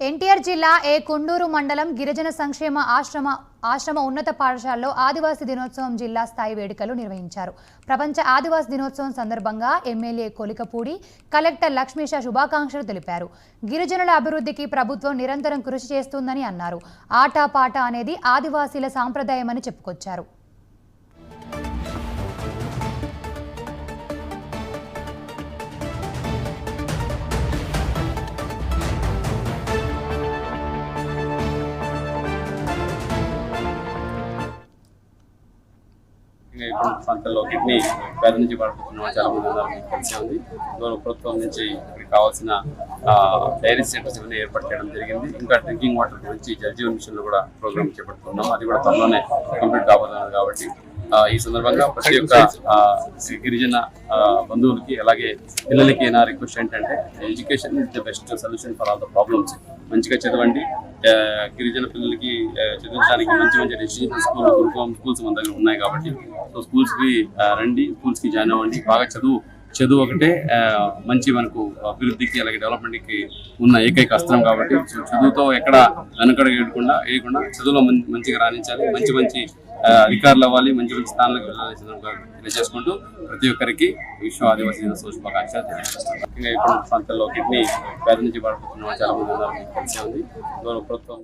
ఎన్టీఆర్ జిల్లా ఏ కొండూరు మండలం గిరిజన సంక్షేమ ఆశ్రమ ఆశ్రమ ఉన్నత పాఠశాలలో ఆదివాసీ దినోత్సవం జిల్లా స్థాయి వేడుకలు నిర్వహించారు. ప్రపంచ ఆదివాసీ దినోత్సవం సందర్భంగా ఎమ్మెల్యే కొలికపూడి కలెక్టర్ లక్ష్మీష శుభాకాంక్షలు తెలిపారు. గిరిజనుల అభివృద్ధికి ప్రభుత్వం నిరంతరం కృషి చేస్తుందని అన్నారు. ఆట పాట అనేది ఆదివాసీల సాంప్రదాయమని చెప్పుకొచ్చారు. ఇప్పుడు ప్రాంతాల్లో కిడ్నీ వ్యాధి నుంచి పడుతున్న చాలా మంది ఉన్నారు తెలిసే ఉంది. గౌరవ ప్రభుత్వం నుంచి ఇక్కడికి కావాల్సిన డైరీ సెంటర్స్ ఇవన్నీ ఏర్పాటు చేయడం జరిగింది. ఇంకా డ్రింకింగ్ వాటర్ గురించి జల్ మిషన్ కూడా ప్రోగ్రామ్ చేపడుతున్నాం. అది కూడా త్వరలోనే కంప్లీట్ కాబోతున్నారు కాబట్టి ఈ సందర్భంగా ప్రతి ఒక్క గిరిజన బంధువులకి అలాగే పిల్లలకి నా రిక్వెస్ట్ ఏంటంటే education is the best solution for all the problems. మంచిగా చదవండి. గిరిజన పిల్లలకి చదవడానికి చదివించడానికి మంచి మంచి రెసిడెన్షియల్ స్కూల్ గురుకులం స్కూల్స్ మన దగ్గర ఉన్నాయి కాబట్టి. సో స్కూల్స్కి రండి స్కూల్స్కి జాయిన్ అవ్వండి. బాగా చదువు. చదువు ఒకటే మంచి మనకు అభివృద్ధికి అలాగే డెవలప్మెంట్కి ఉన్న ఏకైక అస్త్రం కాబట్టి చదువుతో ఎక్కడ వెనకడ వేయకుండా వేయకుండా చదువులో మంచిగా రాణించాలి మంచి మంచి అధికారులు అవ్వాలి మంచి మంచి స్థానాలకు వెళ్ళాలి తెలియజేసుకుంటూ ప్రతి ఒక్కరికి విశ్వ ఆదివాసీ దినోత్సవ శుభాకాంక్షలు ముఖ్యంగా ఇప్పుడు ప్రాంతాల్లో కిడ్నీ వ్యాధి నుంచి పడుతున్న చాలా మంది ఉన్నారు. ప్రభుత్వం